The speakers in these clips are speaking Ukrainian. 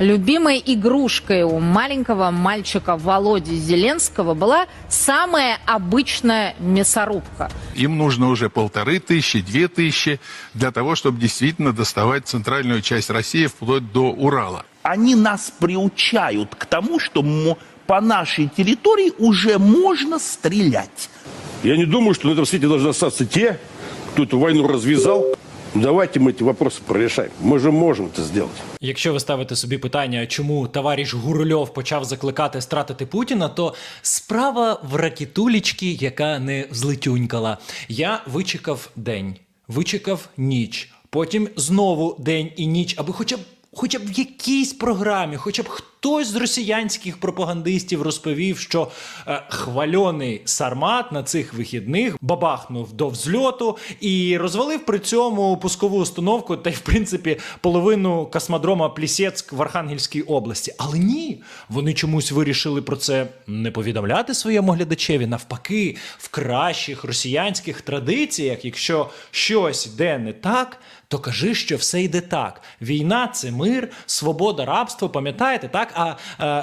Любимой игрушкой у маленького мальчика Володи Зеленского была самая обычная мясорубка. Им нужно уже полторы тысячи, две тысячи для того, чтобы действительно доставать центральную часть России вплоть до Урала. Они нас приучают к тому, что по нашей территории уже можно стрелять. Я не думаю, что на этом свете должны остаться те, кто эту войну развязал. Давайте мы эти вопросы прорешаем. Мы же можем это сделать. Якщо ви ставите собі питання, чому товариш Гурульов почав закликати стратити Путіна, то справа в ракетулічці, яка не взлетюнькала. Я вичекав день, вичекав ніч, потім знову день і ніч, аби хоча б. Хоча б в якійсь програмі, хоча б хтось з росіянських пропагандистів розповів, що е, хвальоний сармат на цих вихідних бабахнув до взльоту і розвалив при цьому пускову установку та й в принципі половину космодрома Плісецьк в Архангельській області. Але ні, вони чомусь вирішили про це не повідомляти своєму глядачеві. Навпаки, в кращих росіянських традиціях, якщо щось йде не так, то кажи, що все йде так. Війна це мир, свобода, рабство. Пам'ятаєте, так? А е,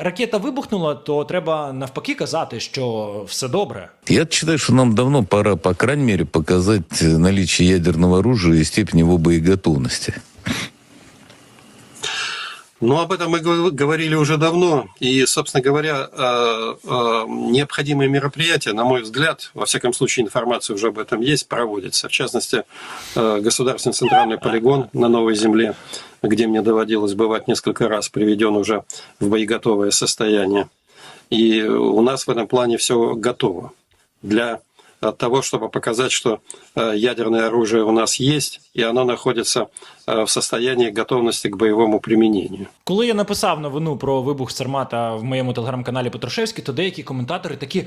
ракета вибухнула, то треба навпаки казати, що все добре. Я вважаю, що нам давно пора, по крайней мере, показать э, наличие ядерного оружия і степень его боеготовности. Ну, об этом мы гов- говорили уже давно. И, собственно говоря, э, э, необходимые мероприятия, на мой взгляд, во всяком случае, информация уже об этом есть, проводится. В частности, э, Государственный центральный полигон на Новой Земле, где мне доводилось бывать несколько раз, приведен уже в боеготовое состояние. И у нас в этом плане все готово для э, того, чтобы показать, что э, ядерное оружие у нас есть, и оно находится э, в состоянии готовности к боевому применению. Коли я написав новину про вибух Сармата в моєму телеграм-каналі Петрушевський, то деякі коментатори такі.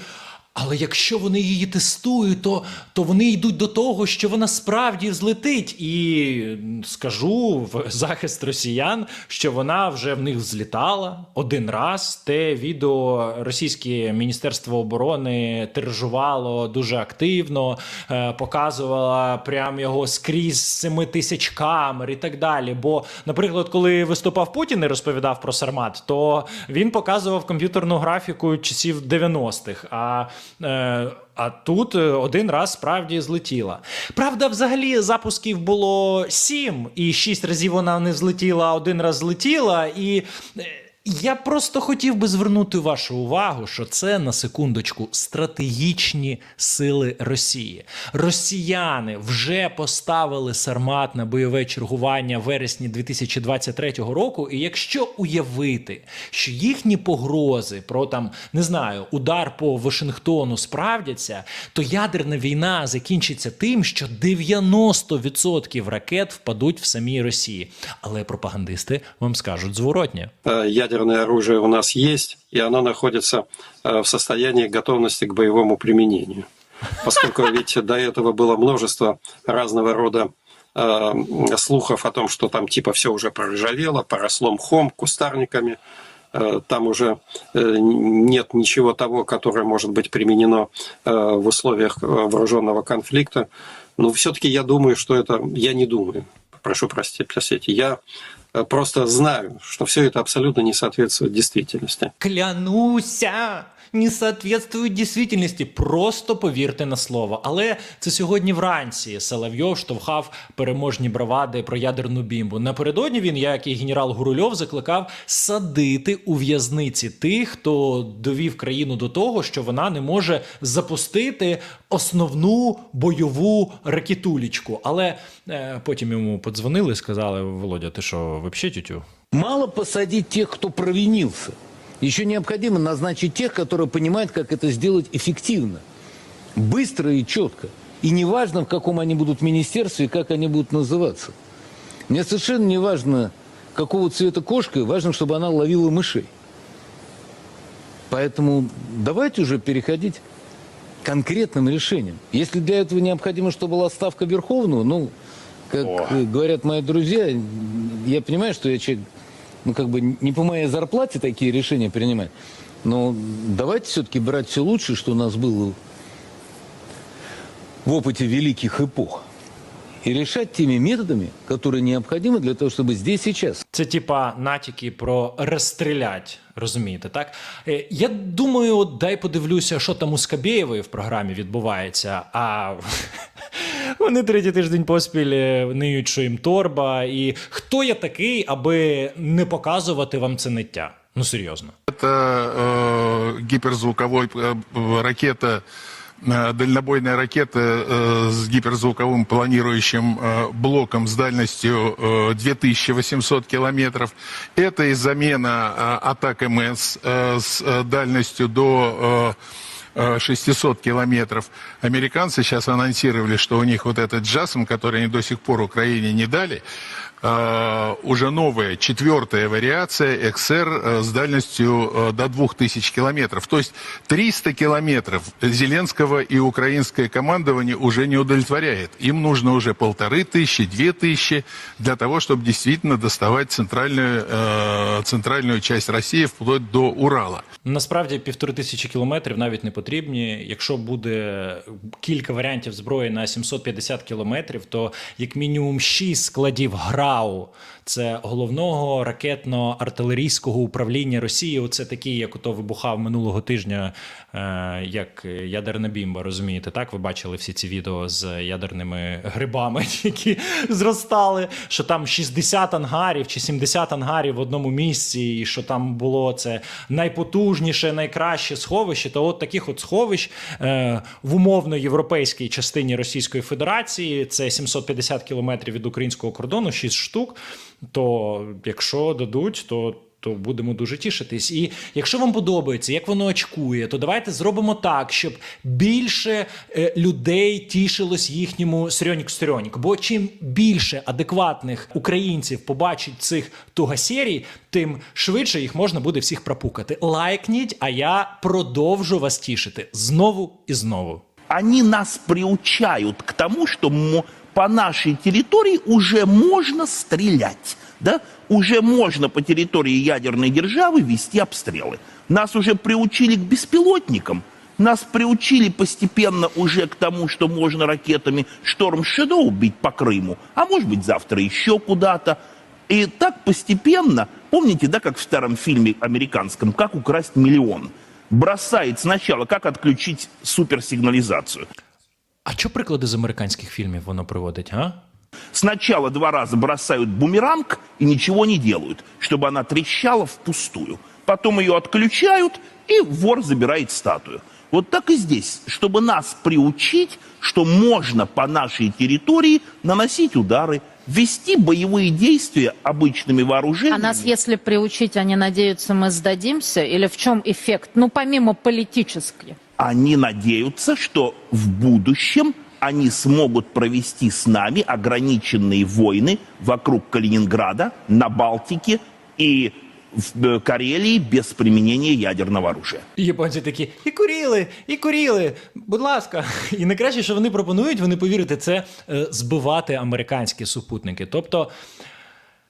але якщо вони її тестують, то, то вони йдуть до того, що вона справді взлетить. І скажу в захист росіян, що вона вже в них взлітала один раз. Те відео російське міністерство оборони тиражувало дуже активно, е, показувало прям його скрізь 7 тисяч камер і так далі. Бо, наприклад, коли виступав Путін і розповідав про Сармат, то він показував комп'ютерну графіку часів 90-х. А, а тут е, один раз справді злетіла. Правда, взагалі запусків було сім, і шість разів вона не злетіла, один раз злетіла. І е, я просто хотів би звернути вашу увагу, що це на секундочку стратегічні сили Росії. Росіяни вже поставили Сармат на бойове чергування в вересні 2023 року. І якщо уявити, що їхні погрози про там не знаю удар по Вашингтону справдяться, то ядерна війна закінчиться тим, що 90% ракет впадуть в самій Росії. Але пропагандисти вам скажуть зворотнє. Э, Ядерное оружие у нас есть, и оно находится э, в состоянии готовности к боевому применению. Поскольку ведь до этого было множество разного рода э, слухов о том, что там типа все уже проржавело, поросло мхом, кустарниками, Э, там уже нет ничего того, которое может быть применено в условиях вооруженного конфликта. Но все-таки я думаю, что это... Я не думаю, прошу прости- простите, я просто знаю, что все это абсолютно не соответствует действительности. Клянуся, не соответствують дійсності. Просто повірте на слово. Але це сьогодні вранці Соловйов штовхав переможні бравади про ядерну бімбу. Напередодні він, як і генерал Гурульов, закликав садити у в'язниці тих, хто довів країну до того, що вона не може запустити основну бойову ракетулічку. Але е, потім йому подзвонили і сказали: Володя, ти що, взагалі тютю? Мало посадить тех, кто провинился. Еще необходимо назначить тех, которые понимают, как это сделать эффективно, быстро и четко. И неважно, в каком они будут министерстве и как они будут называться. Мне совершенно не важно, какого цвета кошка, важно, чтобы она ловила мышей. Поэтому давайте уже переходить к конкретным решениям. Если для этого необходимо, чтобы была ставка Верховного, ну, как э, говорят мои друзья, я понимаю, что я человек, ну, как бы не по моей зарплате такие решения принимать, но давайте все-таки брать все лучшее, что у нас было в опыте великих эпох. и решать теми методами, которые необходимы для того, чтобы здесь сейчас Це типа натяки про розстрілять, розумієте, так? Е, Я думаю, от дай подивлюся, що там у Скабєєвої в програмі відбувається. А вони третій тиждень поспіль е, ниють, що їм торба. І хто я такий, аби не показувати вам це ниття? Ну серйозно. Это э, гиперзвуковой э, ракета, э, дальнобойная ракета э, с гиперзвуковым планирующим э, блоком с дальностью э, 2800 километров. Это и замена э, атак МС э, с э, дальностью до э, э, 600 километров. Американцы сейчас анонсировали, что у них вот этот JASM, который они до сих пор Украине не дали, э, уже новая, четвертая вариация XR э, с дальностью э, до 2000 километров. То есть 300 километров Зеленского и украинское командование уже не удовлетворяет. Им нужно уже полторы тысячи, две тысячи для того, чтобы действительно доставать центральную, э, центральную часть России вплоть до Урала. Насправді півтори тисячі кілометрів навіть не потрібні. Якщо буде кілька варіантів зброї на 750 кілометрів, то як мінімум 6 складів ГРАУ це головного ракетно-артилерійського управління Росії. Оце такий, як ото вибухав минулого тижня, е, як ядерна бімба. Розумієте, так? Ви бачили всі ці відео з ядерними грибами, які зростали. Що там 60 ангарів чи 70 ангарів в одному місці, і що там було це найпотужніше, найкраще сховище. То от таких от сховищ е, в умовно європейській частині Російської Федерації це 750 кілометрів від українського кордону, 6 штук. То якщо дадуть, то. То будемо дуже тішитись. І якщо вам подобається, як воно очкує, то давайте зробимо так, щоб більше е, людей тішилось їхньому стрьонік-стрьонік. Бо чим більше адекватних українців побачить цих тугасерій, тим швидше їх можна буде всіх пропукати. Лайкніть, а я продовжу вас тішити знову і знову. Они нас приучают к тому, мо- по нашей территории уже можно стрелять. Да? Уже можно по территории ядерной державы вести обстрелы. Нас уже приучили к беспилотникам. Нас приучили постепенно уже к тому, что можно ракетами Шторм Shadow бить по Крыму, а может быть завтра еще куда-то. И так постепенно, помните, да, как в старом фильме американском, как украсть миллион? Бросает сначала, как отключить суперсигнализацию. А що приклади з американських фільмів воно приводить, а? Сначала два раза бросают бумеранг и ничего не делают, чтобы она трещала впустую. Потом ее отключают, и вор забирает статую. Вот так и здесь, чтобы нас приучить, что можно по нашей территории наносить удары, вести боевые действия обычными А вооружениями. нас, если приучить, они надеются, мы сдадимся? Или в чем эффект? Ну, помимо политических. Они надеются, что в будущем они смогут провести с нами ограниченные войны вокруг Калининграда, на Балтике и в э, Карелии без применения ядерного оружия. І японці такі, і куріли, і куріли, будь ласка. І найкраще, що вони пропонують, вони повірите, це е, збивати американські супутники. Тобто.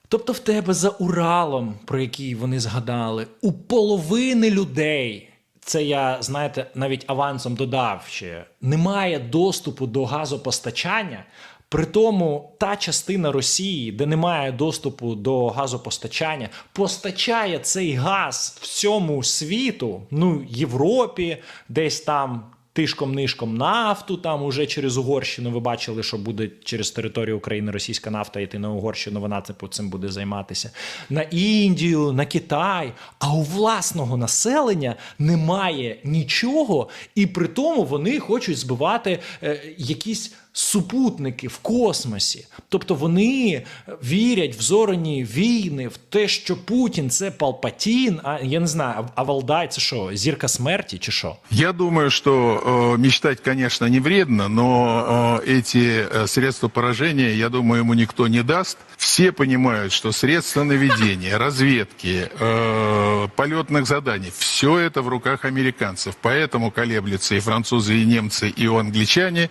Тобто в тебе за Уралом, про який вони згадали, у половини людей, це я, знаєте, навіть авансом додав ще, немає доступу до газопостачання. При тому та частина Росії, де немає доступу до газопостачання, постачає цей газ всьому світу, ну Європі, десь там тишком-нишком нафту, там уже через Угорщину. Ви бачили, що буде через територію України російська нафта йти на Угорщину. Вона це цим буде займатися. На Індію, на Китай. А у власного населення немає нічого, і при тому вони хочуть збивати е, якісь Супутники в космосі, тобто вони вірять в зорені війни, в те, що Путін це Палпатін, а я не знаю, а- а Валдай це що, зірка смерті чи що? Я думаю, что э, мечтать, конечно, не вредно, но э, эти э, средства поражения, я думаю, ему никто не даст. Все понимают, что средства наведения, разведки, э, полетных заданий, все это в руках американцев. Поэтому колеблются и французы, и немцы, и англичане,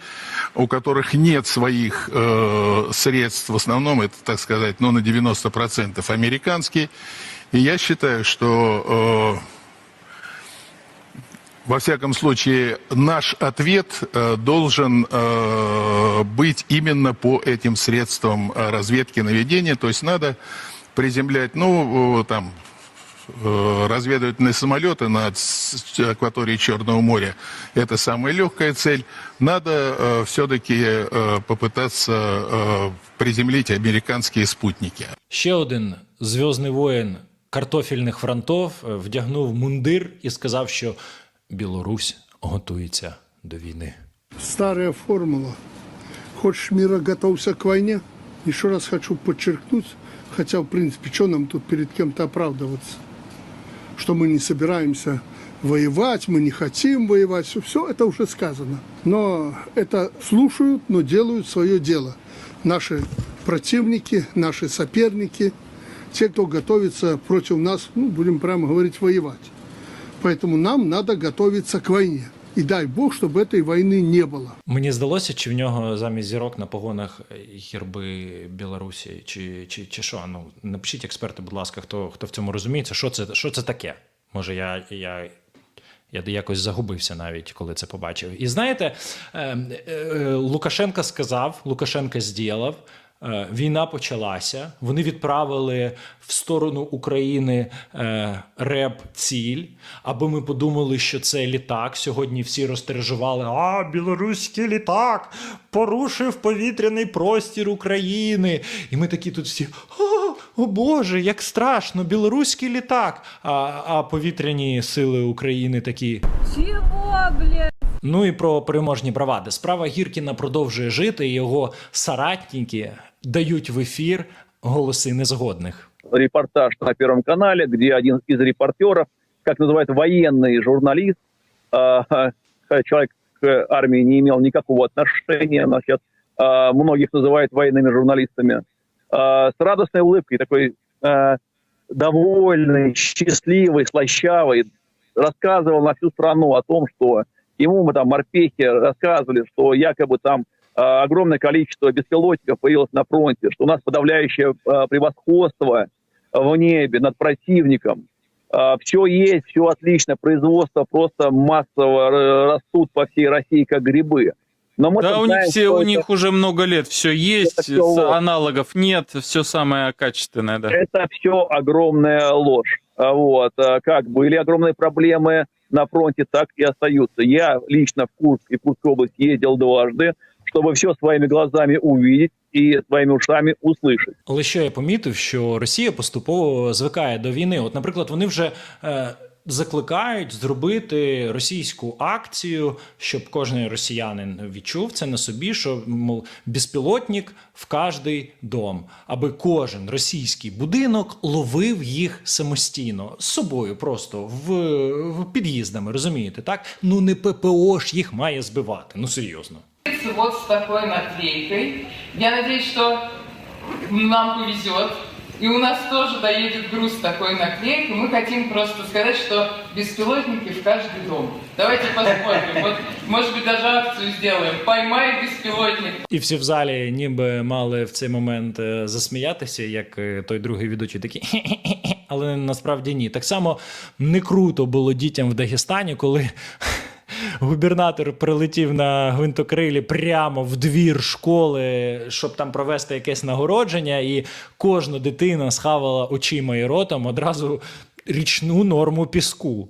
у которых нет своих э, средств. В основном это, так сказать, ну, на 90% американские. И я считаю, что... э, во всяком случае, наш ответ э, должен э, быть именно по этим средствам э, разведки наведения. То есть надо приземлять, ну, там, разведывательные самолеты над с- акваторией Черного моря. Это самая легкая цель. Надо все-таки попытаться э, приземлить американские спутники. Ще один зв'язний воїн картофельних фронтов е, вдягнув мундир і сказав, що Білорусь готується до війни. Старая формула. Хочешь мира, готовься к войне. Еще раз хочу подчеркнуть, хотя, в принципе, что нам тут перед кем-то оправдываться? Что мы не собираемся воевать, мы не хотим воевать, все, все это уже сказано. Но это слушают, но делают свое дело. Наши противники, наши соперники, те, кто готовится против нас, ну, будем прямо говорить, воевать. Поэтому нам надо готовиться к войне. И дай Бог, чтобы этой войны не было. Мені здалося, чи в нього замість зірок на погонах герби Білорусі, чи, чи, чи що? Ну напишіть експерти, будь ласка, хто, хто в цьому розуміється, що це, що це таке? Може, я, я, я якось загубився навіть, коли це побачив. І знаєте, е, е, Лукашенко сказав, Лукашенко зділав. е, Війна почалася. Вони відправили в сторону України е, реп ціль, аби ми подумали, що це літак. Сьогодні всі розтережували. А, білоруський літак порушив повітряний простір України. І ми такі тут всі. О Боже, як страшно! Білоруський літак. А, а повітряні сили України такі. Чего, блядь? Ну і про переможні бравади. Справа Гіркіна продовжує жити, і його соратники дають в ефір голоси незгодних. репортаж на Первом канале, где один из репортеров, как называют военный журналист, э, э, человек к армии не имел никакого отношения, но сейчас э, многих называют военными журналистами, э, с радостной улыбкой, такой э, довольный, счастливый, слащавый, рассказывал на всю страну о том, что ему мы там морпехи рассказывали, что якобы там э, огромное количество беспилотников появилось на фронте, что у нас подавляющее э, превосходство в небе над противником. все есть, все отлично, производство просто массово растут по всей России как грибы. Но мы Да, у них знаем, все, у это- них уже много лет все есть, с- аналогов нет, все самое качественное, да. это все огромная ложь. А Вот, а, как были огромные проблемы на фронте, так и остаются. Я лично в Курск и Курскую область ездил дважды, чтобы все своими глазами увидеть и своими ушами услышать. Але що я помітив, що Росія поступово звикає до війни. От, наприклад, вони вже е, закликають зробити російську акцію, щоб кожен росіянин відчув це на собі, що мов безпілотник в кожний дом, аби кожен російський будинок ловив їх самостійно з собою, просто в, в під'їздами, розумієте, так? Ну не ППО ж їх має збивати. Ну серйозно. Вот с такой наклейкой. Я надеюсь, что нам повезет. И у нас тоже доедет груз с такой наклейкой. Мы хотим просто сказать, что беспилотники в каждый дом. Давайте посмотрим. Вот, может быть, даже акцию сделаем. Поймай беспилотник. І всі в залі ніби мали в цей момент е, засміятися, як е, той другий ведучий такий, «Хе-хе-хе», але насправді ні. Так само не круто було дітям в Дагестані, коли губернатор прилетів на гвинтокрилі прямо в двір школи, щоб там провести якесь нагородження, і кожна дитина схавала очима і ротом одразу річну норму піску.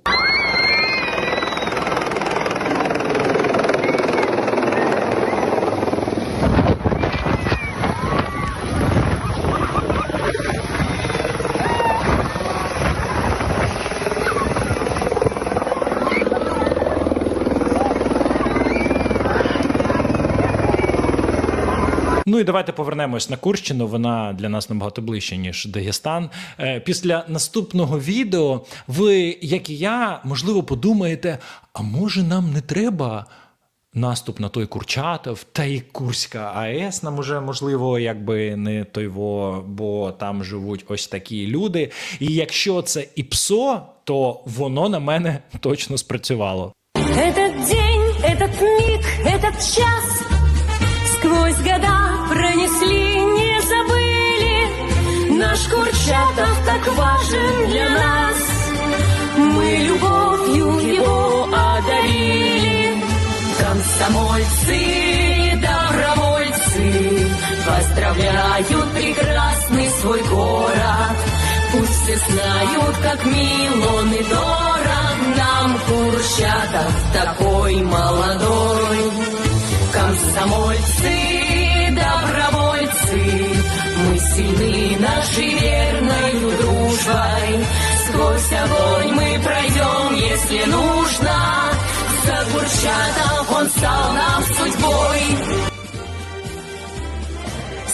Ну і давайте повернемось на Курщину. Вона для нас набагато ближче, ніж Дагестан. Е, Після наступного відео ви, як і я, можливо, подумаєте: а може нам не треба наступ на той Курчатов та й Курська АЕС нам уже можливо, якби не тойво, бо там живуть ось такі люди. І якщо це ІПСО, то воно на мене точно спрацювало. Этот день, этот миг, этот час Сквозь года Наш Курчатов так важен для нас. Мы любовью его одарили. Комсомольцы, добровольцы Поздравляют прекрасный свой город. Пусть все знают, как мил он и дорог Нам Курчатов такой молодой. Комсомольцы, добровольцы сильны нашей верной дружбой Сквозь огонь мы пройдем, если нужно За Курчатов он стал нам судьбой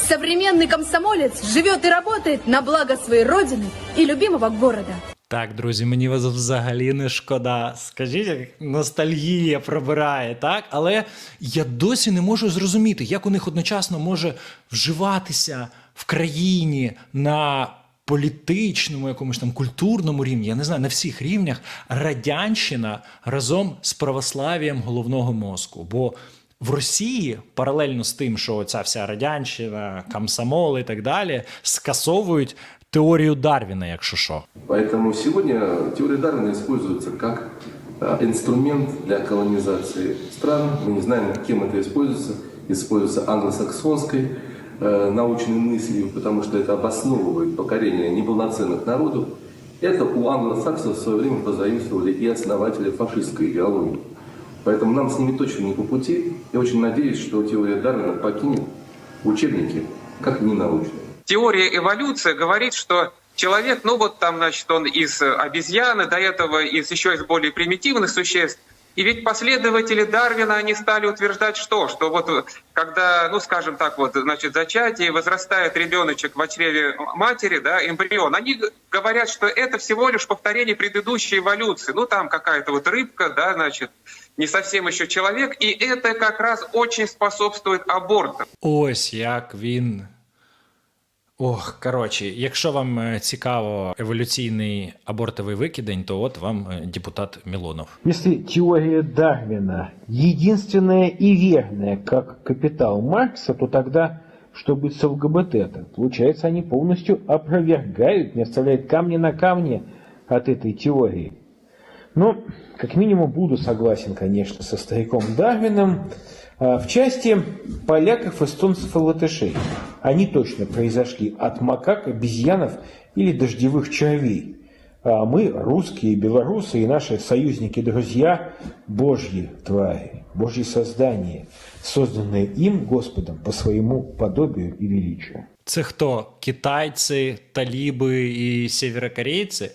Современный комсомолец живет и работает на благо своей родины и любимого города. Так, друзі, мені вас взагалі не шкода. Скажіть, як ностальгія пробирає, так? Але я досі не можу зрозуміти, як у них одночасно може вживатися в країні на політичному, якомусь там культурному рівні, я не знаю, на всіх рівнях радянщина разом з православ'ям головного мозку. Бо в Росії паралельно з тим, що ця вся радянщина, комсомол і так далі, скасовують теорію Дарвіна, якщо що. Поэтому сегодня теория Дарвина используется как э, инструмент для колонизации стран. Мы не знаем, кем это используется. Используется англосаксонской э, научной мыслью, потому что это обосновывает покорение неполноценных народов. Это у англосаксов в свое время позаимствовали и основатели фашистской идеологии. Поэтому нам с ними точно не по пути. Я очень надеюсь, что теория Дарвина покинет учебники как ненаучную. теория эволюции говорит, что человек, ну вот там, значит, он из обезьяны, до этого из еще из более примитивных существ. И ведь последователи Дарвина, они стали утверждать что? Что вот э, когда, ну скажем так, вот, значит, зачатие, возрастает ребеночек в чреве матери, да, эмбрион, они говорят, что это всего лишь повторение предыдущей эволюции. Ну там какая-то вот рыбка, да, значит, не совсем еще человек, и это как раз очень способствует абортам. Ось як він. Ох, коротше, якщо вам е, цікаво еволюційний абортовий викидень, то от вам е, депутат Мілонов. Если теория Дарвина единственная и верная, как капитал Маркса, то тогда что быть с ЛГБТ? -то? Получается, они полностью опровергают, не оставляют камня на камне от этой теории. Но, как минимум, буду согласен, конечно, со стариком Дарвином. А, В части поляков, эстонцев и латышей. Они точно произошли от макак, обезьянов или дождевых червей. А мы, русские, белорусы и наши союзники-друзья, божьи твари, божьи создания, созданные им, Господом, по своему подобию и величию. Це хто? Китайці, таліби і сєвєрокорейці?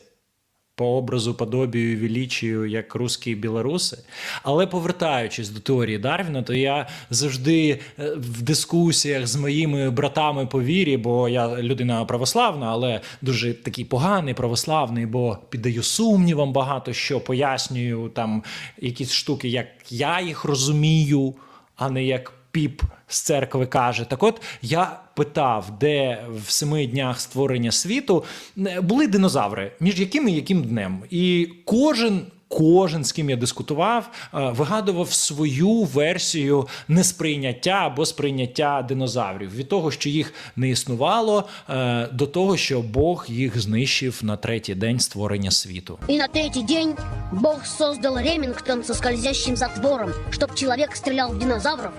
По образу, подобію, і як русські і білоруси. Але повертаючись до теорії Дарвіна, то я завжди е, в дискусіях з моїми братами по вірі, бо я людина православна, але дуже такий поганий православний, бо піддаю сумнівам багато що пояснюю там якісь штуки, як я їх розумію, а не як піп з церкви каже. Так от я питав, де в семи днях створення світу були динозаври, між яким і яким днем. І кожен. Кожен, з ким я дискутував, е, вигадував свою версію несприйняття або сприйняття динозаврів від того, що їх не існувало, е, до того, що Бог їх знищив на третій день створення світу. И на третий день Бог создал Ремингтон со скользящим затвором, чтоб человек стрелял в динозавров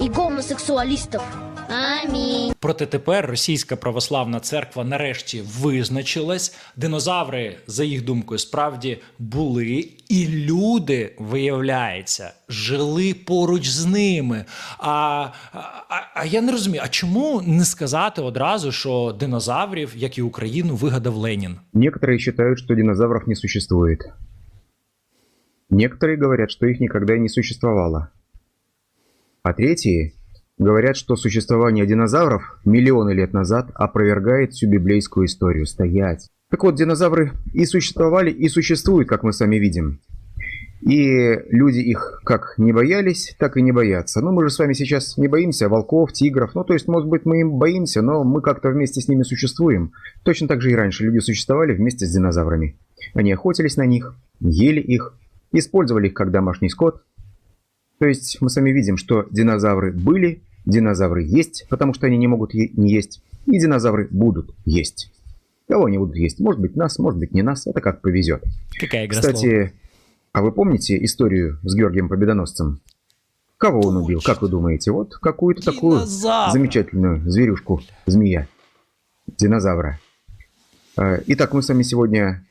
и гомосексуалистов. Аминь. Проте тепер російська православна церква нарешті визначилась. Динозаври, за їх думкою, справді були, і люди, виявляється, жили поруч з ними. А, а, а я не розумію, а чому не сказати одразу, що динозаврів, як і Україну, вигадав Ленін? Некоторые считают, что динозавров не существует. Некоторые говорят, что их никогда и не существовало. А третьи говорят, что существование динозавров миллионы лет назад опровергает всю библейскую историю. Стоять. Так вот, динозавры и существовали, и существуют, как мы сами видим. И люди их как не боялись, так и не боятся. Но мы же с вами сейчас не боимся волков, тигров. Ну, то есть, может быть, мы им боимся, но мы как-то вместе с ними существуем. Точно так же и раньше люди существовали вместе с динозаврами. Они охотились на них, ели их, использовали их как домашний скот. То есть мы сами видим, что динозавры были, динозавры есть, потому что они не могут не есть, и динозавры будут есть. Кого они будут есть? Может быть нас, может быть не нас, это как повезет. Какая игра? Кстати, а вы помните историю с Георгием Победоносцем? Кого он убил, как вы думаете? Вот какую-то такую замечательную зверюшку, змея, динозавра. Э, Итак, мы с вами сегодня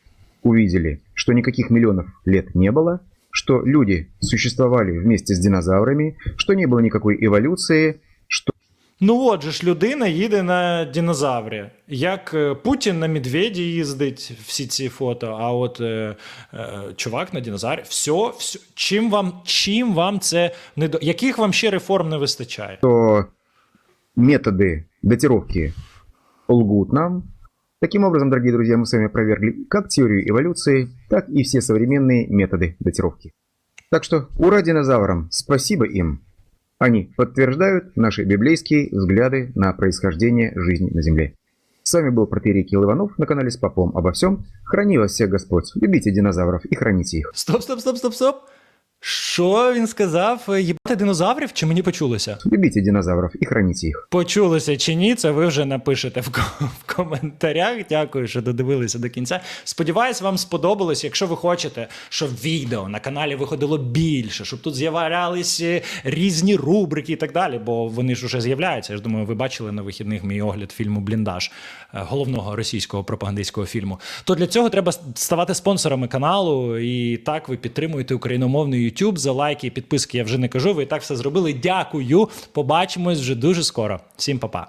увидели, что никаких миллионов лет не было, что люди существовали вместе с динозаврами, что не было никакой эволюции, что Ну от же ж людина їде на динозаврі. Як е, Путін на медведі їздить, всі ці фото, а от е, е, чувак на динозаврі. Все, все. Чим вам, чим вам це не до. Яких вам ще реформ не вистачає? что методы датировки лгут нам. Таким образом, дорогие друзья, мы с вами опровергли как теорию эволюции, так и все современные методы датировки. Так что ура динозаврам, спасибо им. Они подтверждают наши библейские взгляды на происхождение жизни на Земле. С вами был протерей Кирилл Иванов на канале с Попом обо всем. Храни вас всех Господь. Любите динозавров и храните их. Стоп, стоп, стоп, стоп, стоп. Що він сказав? Е, Їбати динозаврів чи мені почулося? Любите динозавров и храните их. Почулося чи ні, це ви вже напишете в, ко- в коментарях. Дякую, що додивилися до кінця. Сподіваюсь, вам сподобалось. Якщо ви хочете, щоб відео на каналі виходило більше, щоб тут з'являлися різні рубрики і так далі, бо вони ж уже з'являються. Я ж думаю, ви бачили на вихідних мій огляд фільму Бліндаж е, головного російського пропагандистського фільму. То для цього треба ставати спонсорами каналу, і так ви підтримуєте україномовний YouTube за лайки і підписки. Я вже не кажу. Ви і так все зробили. Дякую. Побачимось вже дуже скоро. Всім па-па.